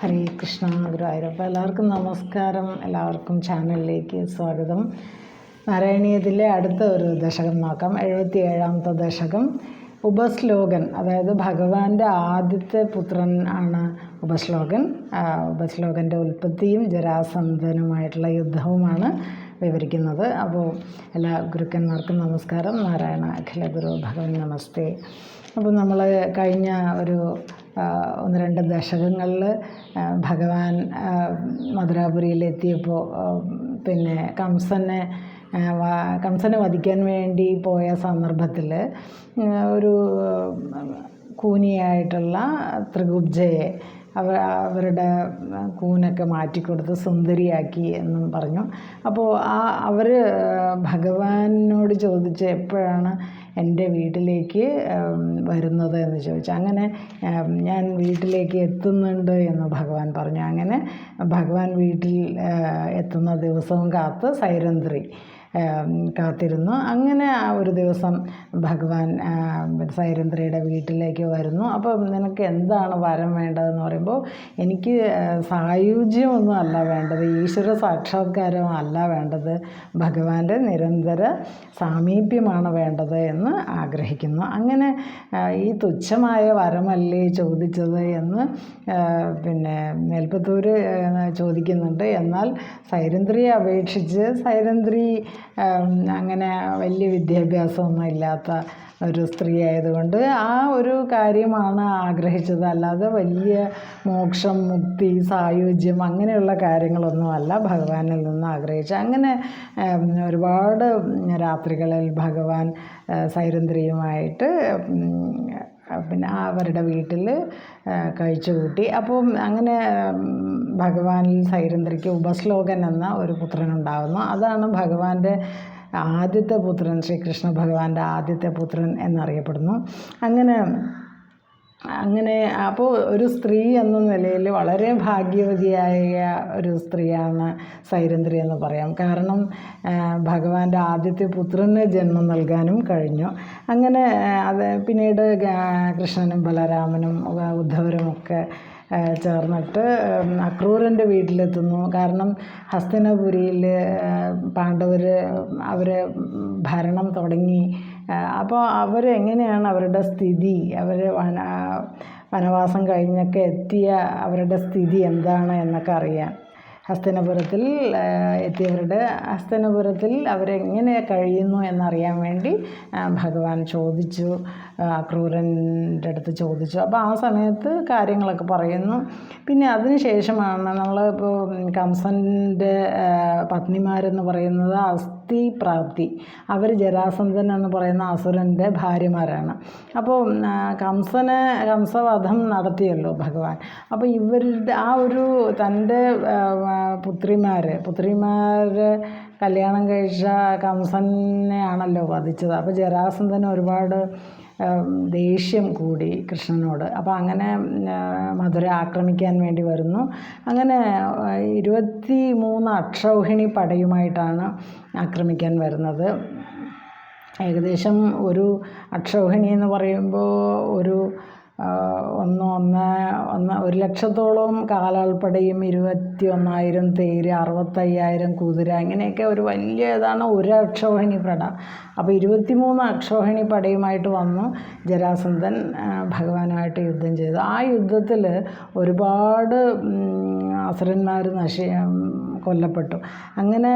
ഹരേ കൃഷ്ണ ഗുരുവായൂരപ്പ. എല്ലാവർക്കും നമസ്കാരം. എല്ലാവർക്കും ചാനലിലേക്ക് സ്വാഗതം. നാരായണീയത്തിലെ അടുത്ത ഒരു ദശകം നോക്കാം. എഴുപത്തി ഏഴാമത്തെ ദശകം. ഉപശ്ലോകൻ. അതായത് ഭഗവാന്റെ ആദ്യത്തെ പുത്രൻ ആണ് ഉപശ്ലോകൻ. ഉപശ്ലോകന്റെ ഉൽപ്പത്തിയും ജരാസന്ധനുമായിട്ടുള്ള യുദ്ധവുമാണ് വിവരിക്കുന്നത്. അപ്പോൾ എല്ലാ ഗുരുക്കന്മാർക്കും നമസ്കാരം. നാരായണ അഖില ഗുരു ഭഗവൻ നമസ്തേ. അപ്പോൾ നമ്മൾ കഴിഞ്ഞ ഒരു ഒന്ന് രണ്ട് ദശകങ്ങളിൽ ഭഗവാൻ മധുരാപുരിയിലെത്തിയപ്പോൾ പിന്നെ കംസനെ കംസനെ വധിക്കാൻ വേണ്ടി പോയ സന്ദർഭത്തിൽ ഒരു കൂനിയായിട്ടുള്ള ത്രികുബ്ജയെ അവ അവരുടെ കൂനൊക്കെ മാറ്റിക്കൊടുത്ത് സുന്ദരിയാക്കി എന്നും പറഞ്ഞു. അപ്പോൾ ആ അവർ ഭഗവാനോട് ചോദിച്ച് എപ്പോഴാണ് എന്റെ വീട്ടിലേക്ക് വരുന്നത് എന്ന് ചോദിച്ചു. അങ്ങനെ ഞാൻ വീട്ടിലേക്ക് എത്തുന്നുണ്ട് എന്ന് ഭഗവാൻ പറഞ്ഞു. അങ്ങനെ ഭഗവാൻ വീട്ടിൽ എത്തുന്ന ദിവസവും കാത്ത് സൈരന്ധ്രി ഉം, കാത്തിരുന്നു. അങ്ങനെ ആ ഒരു ദിവസം ഭഗവാൻ സൈരന്ധ്രയുടെ വീട്ടിലേക്ക് വരുന്നു. അപ്പം നിനക്ക് എന്താണ് വരം വേണ്ടതെന്ന് പറയുമ്പോൾ എനിക്ക് സായുജ്യമൊന്നും അല്ല വേണ്ടത്. ഈശ്വര സാക്ഷാത്കാരം അല്ല വേണ്ടത്. ഭഗവാന്റെ നിരന്തര സാമീപ്യമാണ് വേണ്ടത് എന്ന് ആഗ്രഹിക്കുന്നു. അങ്ങനെ ഈ തുച്ഛമായ വരമല്ലേ ചോദിച്ചത് എന്ന് പിന്നെ മേൽപ്പത്തൂർ ചോദിക്കുന്നുണ്ട്. എന്നാൽ സൈരന്ധ്രിയെ അപേക്ഷിച്ച് സൈരന്ധ്രി അങ്ങനെ വലിയ വിദ്യാഭ്യാസമൊന്നും ഇല്ലാത്ത ഒരു സ്ത്രീ ആയതുകൊണ്ട് ആ ഒരു കാര്യമാണ് ആഗ്രഹിച്ചത്. അല്ലാതെ വലിയ മോക്ഷം മുക്തി സായുജ്യം അങ്ങനെയുള്ള കാര്യങ്ങളൊന്നുമല്ല ഭഗവാനിൽ നിന്ന് ആഗ്രഹിച്ചു അങ്ങനെ ഒരുപാട് രാത്രികളിൽ ഭഗവാൻ സൈരന്ധ്രിയുമായിട്ട് പിന്നെ അവരുടെ വീട്ടിൽ കഴിച്ചു കൂട്ടി. അപ്പോൾ അങ്ങനെ ഭഗവാനിൽ സൈരന്ധ്രയ്ക്ക് ഉപശ്ലോകൻ എന്ന ഒരു പുത്രനുണ്ടാകുന്നു അതാണ് ഭഗവാന്റെ ആദ്യത്തെ പുത്രൻ ശ്രീകൃഷ്ണ ഭഗവാന്റെ ആദ്യത്തെ പുത്രൻ എന്നറിയപ്പെടുന്നു. അങ്ങനെ അങ്ങനെ അപ്പോൾ ഒരു സ്ത്രീ എന്ന നിലയിൽ വളരെ ഭാഗ്യവതിയായ ഒരു സ്ത്രീയാണ് സൈരന്ധ്രി എന്ന് പറയാം. കാരണം ഭഗവാന്റെ ആദ്യത്തെ പുത്രന് ജന്മം നൽകാനും കഴിഞ്ഞു. അങ്ങനെ അത് പിന്നീട് കൃഷ്ണനും ബലരാമനും ഉദ്ധവരുമൊക്കെ ചേർന്നിട്ട് അക്രൂരന്റെ വീട്ടിലെത്തുന്നു. കാരണം ഹസ്തിനപുരിയിൽ പാണ്ഡവർ അവർ ഭരണം തുടങ്ങി. അപ്പോൾ അവർ എങ്ങനെയാണ് അവരുടെ സ്ഥിതി? അവർ വന വനവാസം കഴിഞ്ഞൊക്കെ എത്തിയ അവരുടെ സ്ഥിതി എന്താണ് എന്നൊക്കെ അറിയാൻ. ഹസ്തനപുരത്തിൽ എത്തിയവരുടെ ഹസ്തനപുരത്തിൽ അവരെങ്ങനെ കഴിയുന്നു എന്നറിയാൻ വേണ്ടി ഭഗവാൻ ചോദിച്ചു ക്രൂരന്റെ അടുത്ത് ചോദിച്ചു. അപ്പോൾ ആ സമയത്ത് കാര്യങ്ങളൊക്കെ പറയുന്നു. പിന്നെ അതിന് ശേഷമാണ് നമ്മൾ ഇപ്പോൾ കംസന്റെ പത്നിമാരെന്ന് പറയുന്നത് അസ്ഥി പ്രാപ്തി. അവർ ജരാസന്ധൻ എന്ന് പറയുന്ന അസുരന്റെ ഭാര്യമാരാണ്. അപ്പോൾ കംസന് കംസവധം നടത്തിയല്ലോ ഭഗവാൻ. അപ്പോൾ ഇവരുടെ ആ ഒരു തന്റെ പുത്രിമാർ പുത്രിമാർ കല്യാണം കഴിച്ച കംസനെയാണല്ലോ വധിച്ചത്. അപ്പോൾ ജരാസന്ധന് ഒരുപാട് ദേഷ്യം കൂടി കൃഷ്ണനോട്. അപ്പോൾ അങ്ങനെ മധുര ആക്രമിക്കാൻ വേണ്ടി വരുന്നു. അങ്ങനെ ഇരുപത്തി മൂന്ന് അക്ഷൗഹിണി പടയുമായിട്ടാണ് ആക്രമിക്കാൻ വരുന്നത്. ഏകദേശം ഒരു അക്ഷൗഹിണി എന്ന് പറയുമ്പോൾ ഒരു ആ, ഒന്ന് ഒന്ന് ഒന്ന് ഒരു ലക്ഷത്തോളം കാലാൾപ്പടയും ഇരുപത്തി ഒന്നായിരം തേര് അറുപത്തയ്യായിരം കുതിര ഇങ്ങനെയൊക്കെ ഒരു വലിയ ഇതാണ് ഒരു അക്ഷോഹിണി പട. അപ്പോൾ ഇരുപത്തിമൂന്ന് അക്ഷോഹിണി പടയുമായിട്ട് വന്നു ജരാസന്ധൻ ഭഗവാനായിട്ട് യുദ്ധം ചെയ്തു. ആ യുദ്ധത്തിൽ ഒരുപാട് അസുരന്മാർ നശി കൊല്ലപ്പെട്ടു. അങ്ങനെ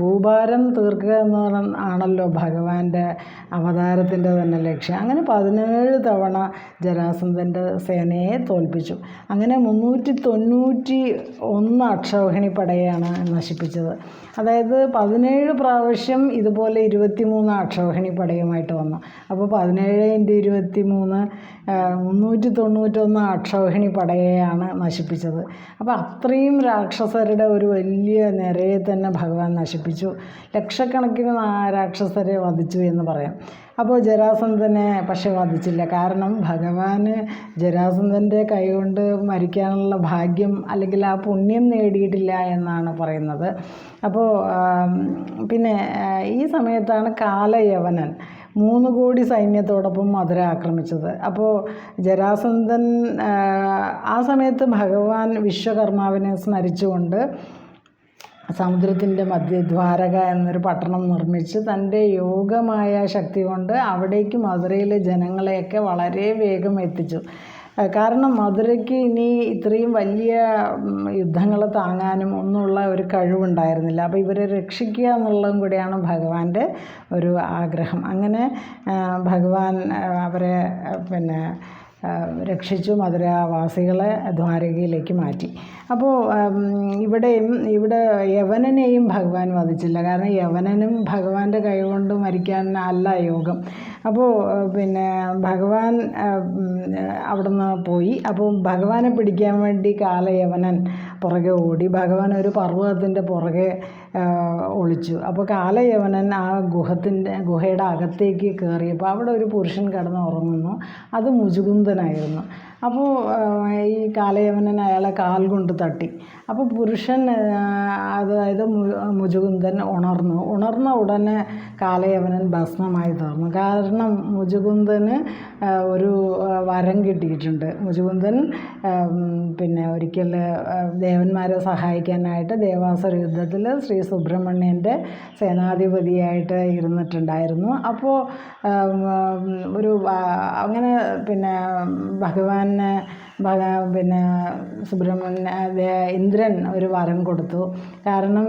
ഭൂഭാരം തീർക്കുക എന്ന് ആണല്ലോ ഭഗവാന്റെ അവതാരത്തിന്റെ തന്നെ ലക്ഷ്യം. അങ്ങനെ പതിനേഴ് തവണ ജരാസന്ധന്റെ സേനയെ തോൽപ്പിച്ചു. അങ്ങനെ മുന്നൂറ്റി തൊണ്ണൂറ്റി ഒന്ന് അക്ഷൗഹിണി പടയാണ് നശിപ്പിച്ചത്. അതായത് പതിനേഴ് പ്രാവശ്യം ഇതുപോലെ ഇരുപത്തി മൂന്ന് അക്ഷൗഹിണി പടയുമായിട്ട് വന്നു. അപ്പോൾ പതിനേഴ് ഇന്റു ഇരുപത്തി മൂന്ന് മുന്നൂറ്റി തൊണ്ണൂറ്റൊന്ന് അക്ഷൗഹിണി പടയെയാണ് നശിപ്പിച്ചത്. അപ്പോൾ അത്രയും രാക്ഷസരുടെ ഒരു വലിയ നിരയെ തന്നെ ഭഗവാൻ നശിപ്പിച്ചു. ലക്ഷക്കണക്കിന് രാക്ഷസരെ വധിച്ചു എന്ന് പറയാം. അപ്പോൾ ജരാസന്ധനെ പക്ഷെ വധിച്ചില്ല. കാരണം ഭഗവാന് ജരാസന്ധന്റെ കൈകൊണ്ട് മരിക്കാനുള്ള ഭാഗ്യം അല്ലെങ്കിൽ ആ പുണ്യം നേടിയിട്ടില്ല എന്നാണ് പറയുന്നത്. അപ്പോൾ പിന്നെ ഈ സമയത്താണ് കാലയവനൻ മൂന്ന് കോടി സൈന്യത്തോടൊപ്പം മധുര ആക്രമിച്ചത്. അപ്പോൾ ജരാസന്ധൻ ആ സമയത്ത് ഭഗവാൻ വിശ്വകർമാവിനെ സ്മരിച്ചുകൊണ്ട് സമുദ്രത്തിന്റെ മധ്യദ്വാരക എന്നൊരു പട്ടണം നിർമ്മിച്ച് തന്റെ യോഗമായ ശക്തി കൊണ്ട് അവിടേക്ക് മധുരയിലെ ജനങ്ങളെയൊക്കെ വളരെ വേഗം എത്തിച്ചു. കാരണം മധുരയ്ക്ക് ഇനി ഇത്രയും വലിയ യുദ്ധങ്ങൾ താങ്ങാനും ഒന്നുമുള്ള ഒരു കഴിവുണ്ടായിരുന്നില്ല. അപ്പോൾ ഇവരെ രക്ഷിക്കുക എന്നുള്ളതും കൂടിയാണ് ഭഗവാന്റെ ഒരു ആഗ്രഹം. അങ്ങനെ ഭഗവാൻ അവരെ പിന്നെ രക്ഷിച്ചു മധുരാവാസികളെ ദ്വാരകയിലേക്ക് മാറ്റി. അപ്പോൾ ഇവിടെയും ഇവിടെ യവനനെയും ഭഗവാൻ വധിച്ചില്ല. കാരണം യവനനും ഭഗവാന്റെ കൈകൊണ്ട് മരിക്കാൻ അല്ല യോഗം. അപ്പോൾ പിന്നെ ഭഗവാൻ അവിടുന്ന് പോയി. അപ്പോൾ ഭഗവാനെ പിടിക്കാൻ വേണ്ടി കാലയവനൻ പുറകെ ഓടി. ഭഗവാൻ ഒരു പർവതത്തിന്റെ പുറകെ ഒളിച്ചു. അപ്പോൾ കാലയവനൻ ആ ഗുഹത്തിന്റെ ഗുഹയുടെ അകത്തേക്ക് കയറിയപ്പോൾ അവിടെ ഒരു പുരുഷൻ കിടന്ന് ഉറങ്ങുന്നു അത് മുജുകുന്ദനായിരുന്നു. അപ്പോൾ ഈ കാലയവനൻ അയാളെ കാൽ കൊണ്ട് തട്ടി. അപ്പോൾ പുരുഷൻ അതായത് മുജുകുന്ദൻ ഉണർന്നു. ഉണർന്ന ഉടനെ കാലയവനൻ ഭസ്മമായി തീർന്നു. കാരണം മുജുകുന്ദന് ഒരു വരം കിട്ടിയിട്ടുണ്ട്. മുജുകുന്ദൻ പിന്നെ ഒരിക്കൽ ദേവന്മാരെ സഹായിക്കാനായിട്ട് ദേവാസുര യുദ്ധത്തിൽ ശ്രീ സുബ്രഹ്മണ്യന്റെ സേനാധിപതിയായിട്ട് ഇരുന്നിട്ടുണ്ടായിരുന്നു. അപ്പോൾ ഒരു അങ്ങനെ പിന്നെ ഭഗവാന് ഭഗ പിന്നെ സുബ്രഹ്മണ്യ ഇന്ദ്രൻ ഒരു വരം കൊടുത്തു. കാരണം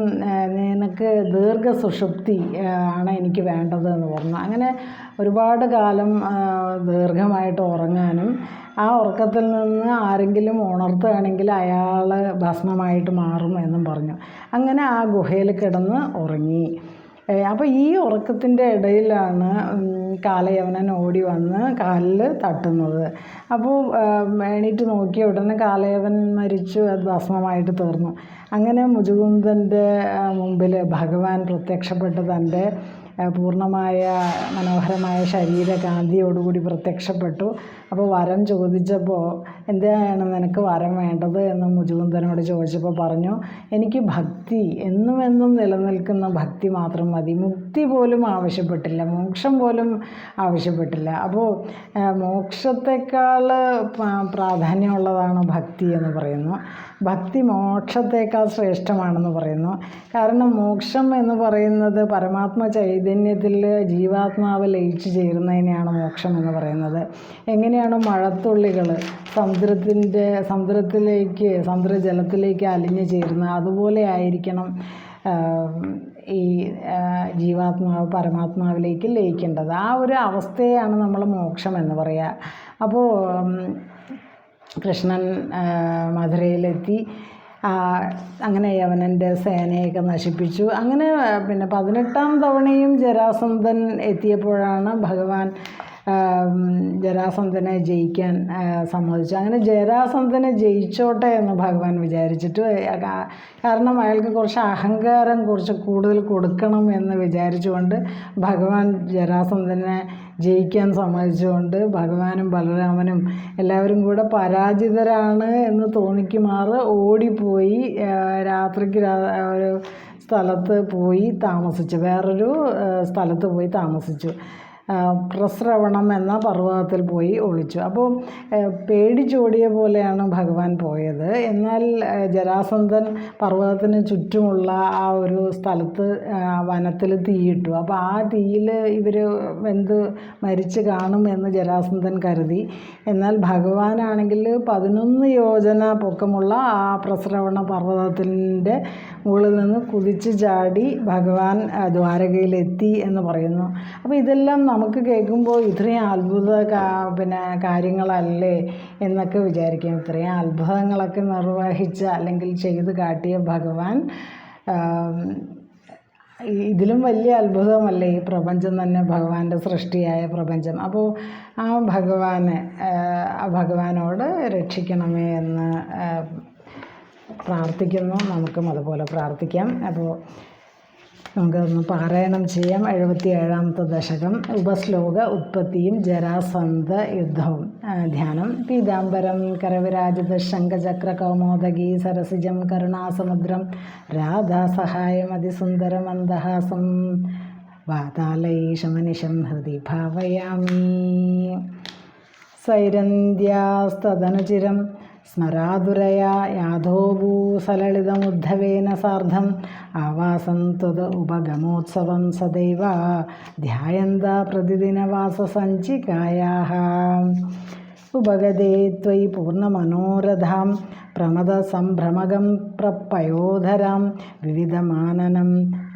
നിനക്ക് ദീർഘ സുഷുപ്തി ആണ് എനിക്ക് വേണ്ടത് എന്ന് പറഞ്ഞു. അങ്ങനെ ഒരുപാട് കാലം ദീർഘമായിട്ട് ഉറങ്ങാനും ആ ഉറക്കത്തിൽ നിന്ന് ആരെങ്കിലും ഉണർത്തുകയാണെങ്കിൽ അയാൾ ഭസ്മമായിട്ട് മാറും എന്നും പറഞ്ഞു. അങ്ങനെ ആ ഗുഹയിൽ കിടന്ന് ഉറങ്ങി. അപ്പോൾ ഈ ഉറക്കത്തിന്റെ ഇടയിലാണ് കാലയവനൻ ഓടി വന്ന് കാലിൽ തട്ടുന്നത്. അപ്പോൾ എണീറ്റ് നോക്കിയ ഉടനെ കാലയവൻ മരിച്ചു അത് ഭസ്മമായിട്ട് തീർന്നു. അങ്ങനെ മുജുകുന്ദന്റെ മുമ്പിൽ ഭഗവാൻ പ്രത്യക്ഷപ്പെട്ട് തന്റെ പൂർണമായ മനോഹരമായ ശരീരകാന്തിയോടുകൂടി പ്രത്യക്ഷപ്പെട്ടു. അപ്പോൾ വരം ചോദിച്ചപ്പോൾ എന്താണ് നിനക്ക് വരം വേണ്ടത്? എന്ന് മുജുകുന്ദനോട് ചോദിച്ചപ്പോൾ പറഞ്ഞു എനിക്ക് ഭക്തി എന്നും എന്നും നിലനിൽക്കുന്ന ഭക്തി മാത്രം മതി. മുക്തി പോലും ആവശ്യപ്പെട്ടില്ല. മോക്ഷം പോലും ആവശ്യപ്പെട്ടില്ല. അപ്പോൾ മോക്ഷത്തെക്കാൾ പ്രാധാന്യമുള്ളതാണ് ഭക്തി എന്ന് പറയുന്നു. ഭക്തി മോക്ഷത്തേക്കാൾ ശ്രേഷ്ഠമാണെന്ന് പറയുന്നു. കാരണം മോക്ഷം എന്ന് പറയുന്നത് പരമാത്മ ചൈതന്യത്തിൽ ജീവാത്മാവ് ലയിച്ചു ചേരുന്നതിനെയാണ് മോക്ഷം എന്ന് പറയുന്നത്. എങ്ങനെയാണ് മഴത്തുള്ളികൾ സമുദ്രത്തിന്റെ സമുദ്രത്തിലേക്ക് സമുദ്രജലത്തിലേക്ക് അലിഞ്ഞു ചേരുന്നത്? അതുപോലെ ആയിരിക്കണം ഈ ജീവാത്മാവ് പരമാത്മാവിലേക്ക് ലയിക്കേണ്ടത്. ആ ഒരു അവസ്ഥയാണ് നമ്മൾ മോക്ഷം എന്ന് പറയുക. അപ്പോൾ കൃഷ്ണൻ മധുരയിലെത്തി. അങ്ങനെ യവനന്റെ സേനയൊക്കെ നശിപ്പിച്ചു. അങ്ങനെ പിന്നെ പതിനെട്ടാം തവണയും ജരാസന്ധൻ എത്തിയപ്പോഴാണ് ഭഗവാൻ ജരാസന്ധനെ ജയിക്കാൻ സമ്മതിച്ചു. അങ്ങനെ ജരാസന്ധനെ ജയിച്ചോട്ടെ എന്ന് ഭഗവാൻ വിചാരിച്ചിട്ട് കാരണം അയാൾക്ക് കുറച്ച് അഹങ്കാരം കുറച്ച് കൂടുതൽ കൊടുക്കണം എന്ന് വിചാരിച്ചുകൊണ്ട് ഭഗവാൻ ജരാസന്ധനെ ജയിക്കാൻ സമ്മതിച്ചുകൊണ്ട് ഭഗവാനും ബലരാമനും എല്ലാവരും കൂടെ പരാജിതരാണ് എന്ന് തോന്നിക്കുമാറ് ഓടിപ്പോയി രാത്രിക്ക് ഒരു സ്ഥലത്ത് പോയി താമസിച്ചു. വേറൊരു സ്ഥലത്ത് പോയി താമസിച്ചു. പ്രസ്രവണം എന്ന പർവതത്തിൽ പോയി ഒളിച്ചു. അപ്പോൾ പേടി പേടിച്ചോടിയ പോലെയാണ് ഭഗവാൻ പോയത്. എന്നാൽ ജരാസന്ധൻ പർവതത്തിന് ചുറ്റുമുള്ള ആ ഒരു സ്ഥലത്ത് വനത്തിൽ തീയിട്ടു അപ്പോൾ ആ തീയിൽ ഇവർ വെന്ത് മരിച്ച് കാണും എന്ന് ജരാസന്ധൻ കരുതി. എന്നാൽ ഭഗവാനാണെങ്കിൽ പതിനൊന്ന് യോജന പൊക്കമുള്ള ആ പ്രസ്രവണ പർവതത്തിന്റെ മുകളിൽ നിന്ന് കുതിച്ച് ചാടി ഭഗവാൻ ദ്വാരകയിലെത്തി എന്ന് പറയുന്നു. അപ്പോൾ ഇതെല്ലാം നമുക്ക് കേൾക്കുമ്പോൾ ഇത്രയും അത്ഭുത പിന്നെ കാര്യങ്ങളല്ലേ എന്നൊക്കെ വിചാരിക്കും. ഇത്രയും അത്ഭുതങ്ങളൊക്കെ നിർവഹിച്ച അല്ലെങ്കിൽ ചെയ്ത് കാട്ടിയ ഭഗവാൻ ഇതിലും വലിയ അത്ഭുതമല്ലേ ഈ പ്രപഞ്ചം തന്നെ ഭഗവാന്റെ സൃഷ്ടിയായ പ്രപഞ്ചം. അപ്പോൾ ആ ഭഗവാനെ ആ, ഭഗവാനോട് രക്ഷിക്കണമേ എന്ന് പ്രാർത്ഥിക്കുന്നു. നമുക്കും അതുപോലെ പ്രാർത്ഥിക്കാം. അപ്പോൾ നമുക്കൊന്ന് പാരായണം ചെയ്യാം. എഴുപത്തി ഏഴാമത്തെ ദശകം ഉപശ്ലോക ഉത്പത്തിയും ജരാസന്ധ യുദ്ധവും. ധ്യാനം. പീതാംബരം കരവിരാജിത ശംഖചക്ര കൗമോദകി സരസിജം കരുണാസമുദ്രം രാധാസഹായം അതിസുന്ദരമന്ദഹാസം വാതാലൈഷമനിഷം ഹൃദി ഭാവയാമി. സൈരന്ധ്യാസ്തനുചിരം സ്മരാതുരയാ യാഥോഭൂസലളിതമുദ്ധവേന സാർദ്ധം ആവാസം ത്വത് ഉപഗമോത്സവം സദൈവ ധ്യായന്ത പ്രതിദിനവാസസഞ്ചികായാः ഉപഗതേ ത്വയി പൂർണമനോരഥാം പ്രമദസംഭ്രമകം പ്രപ്പയോധരാം വിവിധമാനനം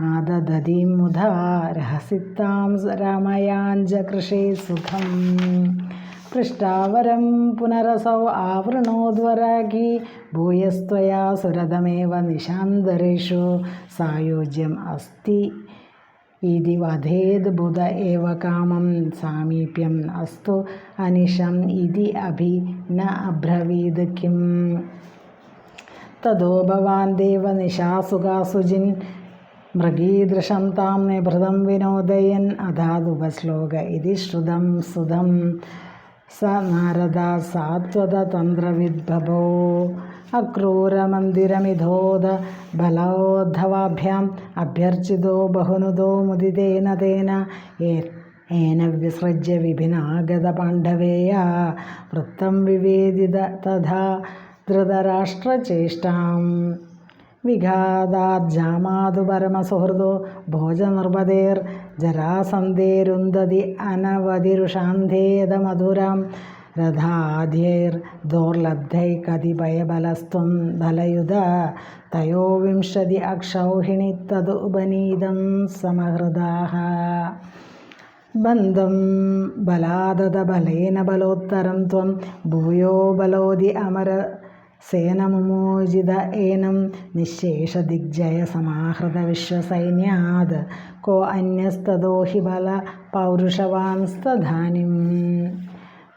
ആദദതീം മുധാ രഹസിത്താം രാമയാഞ്ചകൃഷേ സുഖം പൃഷ്ടാവരം പുനരസൗ ആവൃണോദ്വരാഗി ഭൂയസ്ത്വയാ സുരതമേവ നിശാന്തരേഷു. സായോജ്യം അസ്തി ഇതി വധേത് ബുധ ഏവ കാമം സാമീപ്യം അസ്തു അനിശം ഇതി അഭി ന അബ്രവീത് കിം. തതോ ഭവാൻ ദേവനിശാസുകാസുജിൻ മൃഗീദൃശം താം നിഭൃതം വിനോദയൻ. അധാതുപശ്ലോക ഇതി ശ്രുതം സുതം. സ നാരദ സാത്വതന്ത്രവിദ്ഭവോ അക്രൂരമന്ദിരമിധോദ ബലോദ്ധവാഭ്യാം അഭ്യർച്ചിതോ ബഹുനുദോ മുദിതേന തേന ഏന വിസൃജ്യ വിഭിനാഗത പാണ്ഡവേയ വൃത്തം വിവേദിത തഥാ വിഘാതാജാമാതു പരമസുഹൃദോ ഭോജനിർഭതേർ ജരാസന്ധേരുന്തതി അനവതിരുഷാന്ധേദമധുരാം രഥാധ്യൈർ ദോർലബ്ധൈ കതിപയബലസ്ത്വം ബലയുധ തയോവിംശതി അക്ഷൗഹിണി തത് ഉപനീതം സമഹൃദാः ബന്ധം ബലാദത ബലേന ബലോത്തരം ത്വം ഭൂയോ ബലോതി അമര സേനമുമോചിത ഏനം നിശേഷദിഗ്ജയ സമാഹൃത വിശ്വസൈന്യാത് കോ അന്യസ്തോ ഹി ബല പൗരുഷവാൻസ്തധാനിം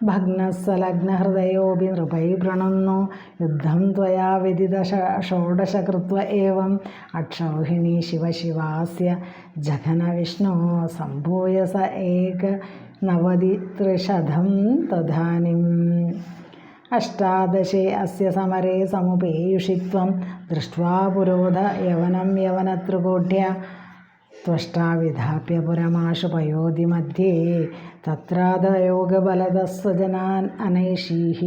ഭഗ്നസ്സലഗ്നഹൃദയോപി നൃപൈ പ്രണുന്നു യുദ്ധം ത്വയാ വ്യതിത ഷോഡശകൃത്വ ഏവം. അക്ഷൗഹിണി ശിവശിവാസ്യ ജഘന വിഷ്ണു സംഭൂയ സ ഏക നവതി ത്രിശതം തഥാനിം अष्टादशे अस्य समरे समुपेयुषित्वं दृष्ट्वा पुरोध यवनं यवनत्रिकोट्य त्वष्टा विधाप्य पुरमाशु पयोधिमध्ये तत्रादयोगबलदः स्वजनान् अनैषीः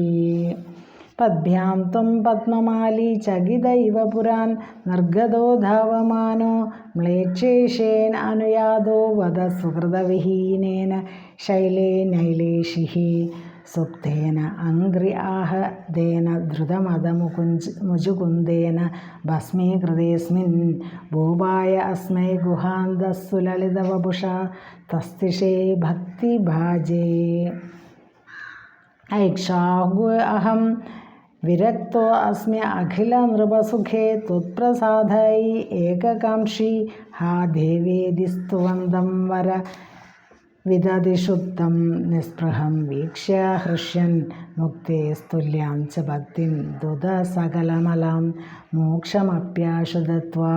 पद्भ्यां त्वं पद्ममाली चकित इव पुरान् निर्गतो धावमानो म्लेच्छेषेण अनुयादो वद सुहृदविहीनेन शैले नैलेशिः सुप्तेन अङ्घ्र्याः देन धृतमदमुकुञ्ज मुजुकुन्देन भस्मीकृतेऽस्मिन् भूभाय अस्मै गुहान्तः सुललितवपुषा तस्तिषे भक्तिभाजे। ऐक्षाहु अहम विरक्तो अस्मि अखिलनृपसुखे त्वत्प्रसादै एककाङ्क्षी हा देवेदि वर വിദതിഷുപ്തം നിസ്പൃഹം വീക്ഷ്യ ഹൃഷ്യൻ മുക്തേ സ്തുല്യാം ച ഭക്തിം ദുത സകലമലാം മോക്ഷമപ്യാശുതത്വാ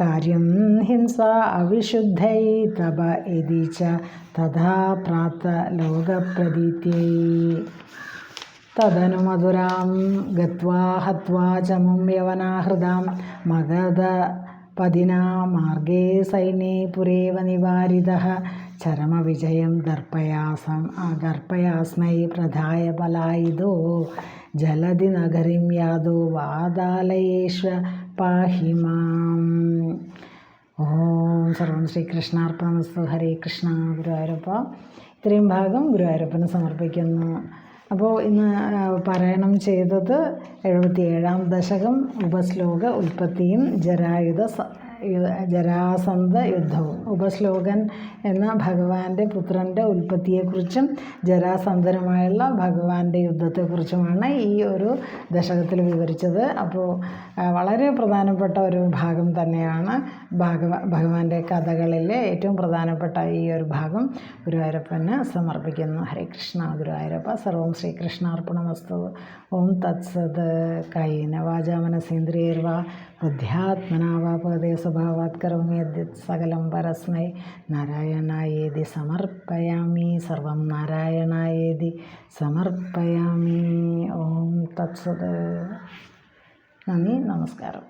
കാര്യം ഹിംസ അവിശുദ്ധൈ തപ ഇതി ച തഥാ പ്രാപ്ത ലോകപ്രതീത്യൈ തദനു മധുരാം ഗത്വാ ഹത്വാ ചമും യവനാഹൃതാം മഗധ പതിനാ മാർഗേ സൈന്യേ പുരേവ നിവാരിതഃ. ചരമവിജയം ദർപ്പയാസം ദർപ്പയാസ്മൈ പ്രധായ ബലായുധോ ജലധി നഗരിം യാദോ വാതാലയേശ്വ പാഹിമാം ഓം സർവം ശ്രീകൃഷ്ണാർപ്പണമസ്തു ഹരേ കൃഷ്ണ ഗുരുവായൂരപ്പ. ഇത്രയും ഭാഗം ഗുരുവായൂരപ്പന് സമർപ്പിക്കുന്നു. അപ്പോൾ ഇന്ന് പാരായണം ചെയ്തത് എഴുപത്തിയേഴാം ദശകം ഉപശ്ലോക ഉൽപ്പത്തിയും ജരായുധ ജരാസന്ധ യുദ്ധവും. ഉപശ്ലോകൻ എന്ന ഭഗവാന്റെ പുത്രന്റെ ഉൽപ്പത്തിയെക്കുറിച്ചും ജരാസന്ധനുമായുള്ള ഭഗവാന്റെ യുദ്ധത്തെക്കുറിച്ചുമാണ് ഈ ഒരു ദശകത്തിൽ വിവരിച്ചത്. അപ്പോൾ വളരെ പ്രധാനപ്പെട്ട ഒരു ഭാഗം തന്നെയാണ് ഭാഗവ ഭഗവാന്റെ കഥകളിലെ ഏറ്റവും പ്രധാനപ്പെട്ട ഈ ഒരു ഭാഗം. ഗുരുവായൂരപ്പന് സമർപ്പിക്കുന്നു. ഹരേ കൃഷ്ണ ഗുരുവായൂരപ്പ. സർവം ശ്രീകൃഷ്ണാർപ്പണമസ്തു. ഓം തത്സത്. കൈന വാച സ്വഭാവാത് കരോമി യദ്യത് സകലം പരസ്മൈ. നാരായണായേതി സമർപ്പയാമി. സർവം നാരായണായേതി സമർപ്പയാമി. ഓം തത്സത്. നന്ദി നമസ്കാരം.